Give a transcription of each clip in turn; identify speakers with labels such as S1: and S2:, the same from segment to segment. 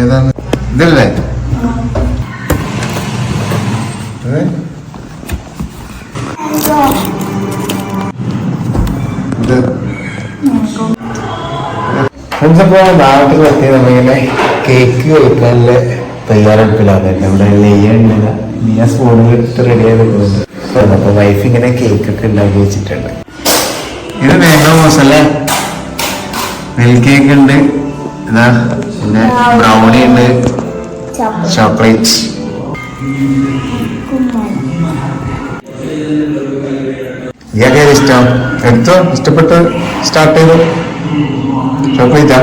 S1: ഏതാണ്? ഇതല്ലേ? ഫ്രണ്ട്സപ്പോ നമ്മളിങ്ങനെ കേക്ക് കഴിക്കാനുള്ള തയ്യാറെടുപ്പിലാണ്. നമ്മുടെ നെയ്യുണ്ട് നീ ആ സ്പൂണിൽ ഇട്ട് റെഡി ആയതുകൊണ്ട് അപ്പൊ വൈഫ് ഇങ്ങനെ കേക്ക് ഒക്കെ ഉണ്ടാക്കി വെച്ചിട്ടുണ്ട്. ഇത് മാംഗോ മോസല്ലേ മിൽക്ക് കേക്ക് ഉണ്ട്. ഇതാ പിന്നെ ബ്രൗണി ഉണ്ട്. ചോക്ലേറ്റ്സ് ഇയാൾക്ക് ഇഷ്ടം? എടുത്തോ? ഇഷ്ടപ്പെട്ട് സ്റ്റാർട്ട് ചെയ്തു? ചോക്ലേറ്റാ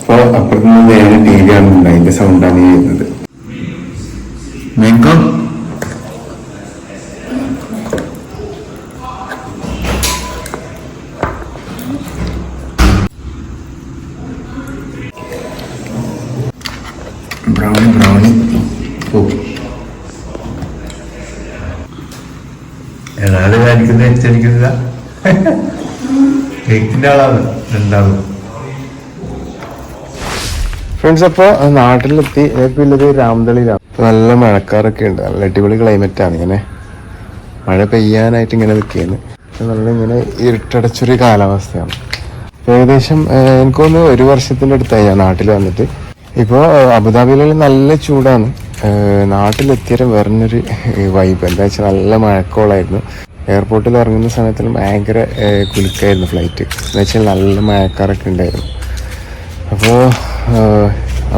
S1: അപ്പോൾ അപ്പുറത്തുനിന്ന് നേരെ ടി വി ആണ് അതിന്റെ സൗണ്ടാണ് ചെയ്യുന്നത്. വരുന്നത് മാംഗോ ബ്രൗണി. ഏതാണ് കാണിക്കുന്നത് വെച്ചടിക്കുന്നില്ല കേക്കിന്റെ ആളാണ് രണ്ടാളും. ഫ്രണ്ട്സ് അപ്പോൾ നാട്ടിലെത്തി. ഇപ്പോൾ ഉള്ളത് രാംതളിയിലാണ് നല്ല മഴക്കാറൊക്കെ ഉണ്ട്. നല്ല അടിപൊളി ക്ലൈമറ്റ് ആണ് ഇങ്ങനെ. മഴ പെയ്യാനായിട്ട് ഇങ്ങനെ നിൽക്കുകയാണ്. നല്ല ഇങ്ങനെ ഇരുട്ടടച്ചൊരു കാലാവസ്ഥയാണ്. ഏകദേശം എനിക്കൊന്ന് ഒരു വർഷത്തിന്റെ അടുത്തായി ഞാൻ നാട്ടിൽ വന്നിട്ട്. ഇപ്പോൾ അബുദാബിയിൽ നല്ല ചൂടാണ്. നാട്ടിലെത്തിയാലും നാട്ടിലെത്തിയ വേറൊരു വൈബ് എന്താ വെച്ചാൽ നല്ല മഴക്കോളായിരുന്നു. എയർപോർട്ടിൽ ഇറങ്ങുന്ന സമയത്തിൽ ഭയങ്കര കുലുക്കായിരുന്നു ഫ്ലൈറ്റ് എന്ന് വെച്ചാൽ നല്ല മഴക്കാരൊക്കെ ഉണ്ടായിരുന്നു. അപ്പോൾ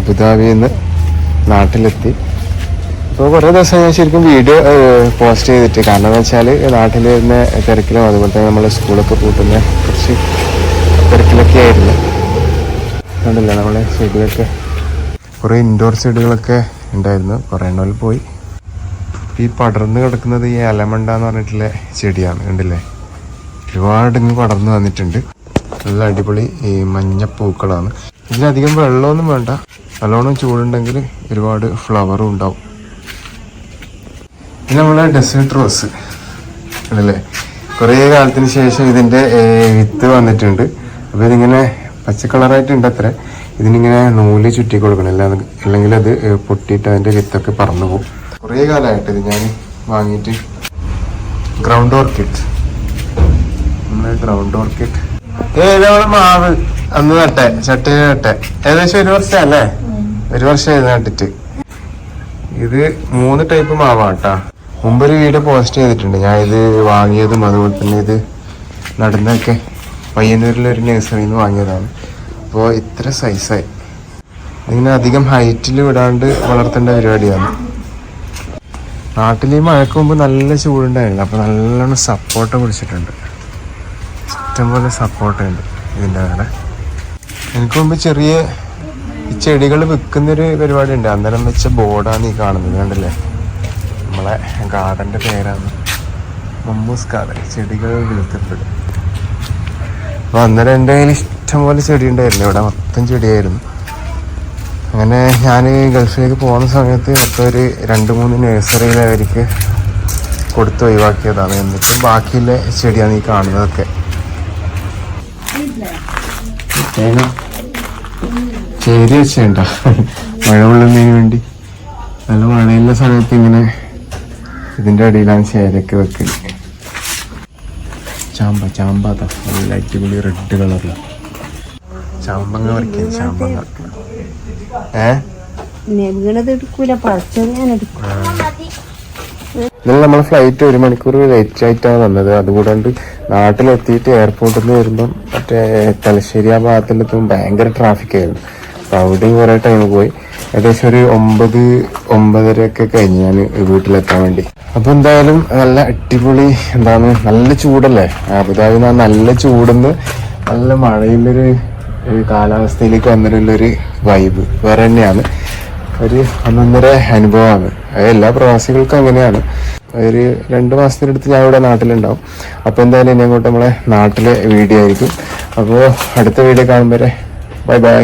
S1: അബുദാബിയിൽ നിന്ന് നാട്ടിലെത്തി. ഇപ്പോൾ കുറേ ദിവസം ഞാൻ ശരിക്കും വീഡിയോ പോസ്റ്റ് ചെയ്തിട്ട്. കാരണം എന്ന് വെച്ചാൽ നാട്ടിൽ വരുന്ന തിരക്കിലും അതുപോലെ തന്നെ നമ്മളെ സ്കൂളൊക്കെ പൂട്ടുന്ന കുറച്ച് തിരക്കിലൊക്കെ ആയിരുന്നു. കണ്ടില്ല നമ്മളെ ചെടികളൊക്കെ കുറേ ഇൻഡോർ സൈഡുകളൊക്കെ ഉണ്ടായിരുന്നു. കുറേ എണ്ണയിൽ പോയി. ഈ പടർന്ന് കിടക്കുന്നത് ഈ അലമണ്ട എന്ന് പറഞ്ഞിട്ടുള്ള ചെടിയാണ് കണ്ടില്ലേ? ഒരുപാട് ഇങ്ങ് പടർന്നു വന്നിട്ടുണ്ട്. നല്ല അടിപൊളി ഈ മഞ്ഞ പൂക്കളാണ്. ഇതിലധികം വെള്ളമൊന്നും വേണ്ട. നല്ലോണം ചൂടുണ്ടെങ്കിൽ ഒരുപാട് ഫ്ലവറും ഉണ്ടാവും. പിന്നെ നമ്മളെ ഡെസേർട്ട് റോസ് അല്ലേ കുറേ കാലത്തിന് ശേഷം ഇതിന്റെ വിത്ത് വന്നിട്ടുണ്ട്. അപ്പോൾ ഇതിങ്ങനെ പച്ച കളറായിട്ട് ഉണ്ട് അത്ര ഇതിനിങ്ങനെ നൂൽ ചുറ്റി കൊടുക്കണം. അല്ല അല്ലെങ്കിൽ അത് പൊട്ടിയിട്ട് അതിന്റെ വിത്തൊക്കെ പറന്നു പോകും. കുറേ കാലമായിട്ട് ഇത് ഞാൻ വാങ്ങിയിട്ട് ഗ്രൗണ്ട് ഓർക്കിഡ് നമ്മളെ ഗ്രൗണ്ട് ഓർക്കിഡ് ഏതാണ് മാവ് അന്ന് നട്ടെ ചട്ടയിൽ നട്ടെ. ഏകദേശം ഒരു വർഷം അല്ലേ ഒരു വർഷം ഇത് നട്ടിട്ട്. ഇത് മൂന്ന് ടൈപ്പ് മാവാണ് കേട്ടാ മുമ്പൊരു വീഡിയോ പോസ്റ്റ് ചെയ്തിട്ടുണ്ട്. ഞാൻ ഇത് വാങ്ങിയതും അതുപോലെ തന്നെ ഇത് നടുന്നൊക്കെ പയ്യന്നൂരിലെ ഒരു നഴ്സറിയിൽ നിന്ന് വാങ്ങിയതാണ്. അപ്പോൾ ഇത്ര സൈസായി ഇങ്ങനെ അധികം ഹൈറ്റിൽ വിടാണ്ട് വളർത്തേണ്ട പരിപാടിയാണ്. നാട്ടിൽ ഈ മഴക്ക് മുമ്പ് നല്ല ചൂടുണ്ടായിരുന്നു. അപ്പോൾ നല്ലോണം സപ്പോർട്ട് പിടിച്ചിട്ടുണ്ട് ഇഷ്ടംപോലെ സപ്പോർട്ട് ഉണ്ട് ഇതിന്റെ മേലെ. എനിക്ക് മുമ്പ് ചെറിയ ഈ ചെടികൾ വിൽക്കുന്നൊരു പരിപാടി ഉണ്ട് അന്നേരം വെച്ച ബോർഡാണ് ഈ കാണുന്നത്. കണ്ടല്ലേ? നമ്മളെ ഗാർഡന്റെ പേരാണ്. മമ്മൂസ് ഗാർഡൻ ചെടികൾ വിൽക്കപ്പെടും. അപ്പോൾ അന്നേരം എന്റെ കയ്യിൽ ഇഷ്ടംപോലെ ചെടി ഉണ്ടായിരുന്നു. ഇവിടെ മൊത്തം ചെടിയായിരുന്നു. അങ്ങനെ ഞാൻ ഗൾഫിലേക്ക് പോകുന്ന സമയത്ത് മൊത്തം ഒരു രണ്ട് മൂന്ന് നഴ്സറിയിൽ അവർക്ക് കൊടുത്ത് ഒഴിവാക്കിയതാണ്. എന്നിട്ടും ബാക്കിയുള്ള ചെടിയാണ് ഈ കാണുന്നതൊക്കെ. ചേരി വെച്ചേണ്ട മഴ കൊള്ളുന്നതിന് വേണ്ടി. നല്ല മഴയുള്ള സമയത്ത് ഇങ്ങനെ ഇതിന്റെ അടിയിലാണ് ചേരൊക്കെ വെക്കൽ. ചാമ്പ ചാമ്പ അതാ നല്ല അടിപൊളി റെഡ് കളറിൽ ചാമ്പങ്ങ വരയ്ക്കാൻ ചാമ്പങ്ങ. ഏ?
S2: വീണത് എടുക്കൂല പറിച്ചത് ഞാൻ എടുക്കും.
S1: ഇന്നലെ നമ്മളെ ഫ്ലൈറ്റ് ഒരു മണിക്കൂർ ലേറ്റ് ആയിട്ടാണ് വന്നത്. അതുകൂടാണ്ട് നാട്ടിലെത്തിയിട്ട് എയർപോർട്ടിൽ നിന്ന് വരുമ്പം മറ്റേ തലശ്ശേരി ആ ഭാഗത്തിന്റെ ഭയങ്കര ട്രാഫിക് ആയിരുന്നു. അപ്പോൾ അവിടെയും കുറേ ടൈം പോയി. ഏകദേശം ഒരു ഒമ്പത് ഒമ്പതര ഒക്കെ കഴിഞ്ഞ് ഞാൻ വീട്ടിലെത്താൻ വേണ്ടി. അപ്പോൾ എന്തായാലും നല്ല അടിപൊളി എന്താണ് നല്ല ചൂടല്ലേ? അബുദാബി നല്ല ചൂടെന്ന് നല്ല മഴയിലൊരു കാലാവസ്ഥയിലേക്ക് വന്നിട്ടുള്ളൊരു വൈബ് വേറെ തന്നെയാണ്. ഒരു ഒന്നൊന്നര അനുഭവമാണ്. എല്ലാ പ്രവാസികൾക്കും അങ്ങനെയാണ്. ഒരു രണ്ട് മാസത്തിനടുത്ത് ഞാൻ ഇവിടെ നാട്ടിലുണ്ടാവും. അപ്പോൾ എന്തായാലും ഇനി അങ്ങോട്ട് നമ്മളെ നാട്ടിലെ വീഡിയോ ആയിരിക്കും. അപ്പോൾ അടുത്ത വീഡിയോ കാണുമ്പോൾ ബൈ ബൈ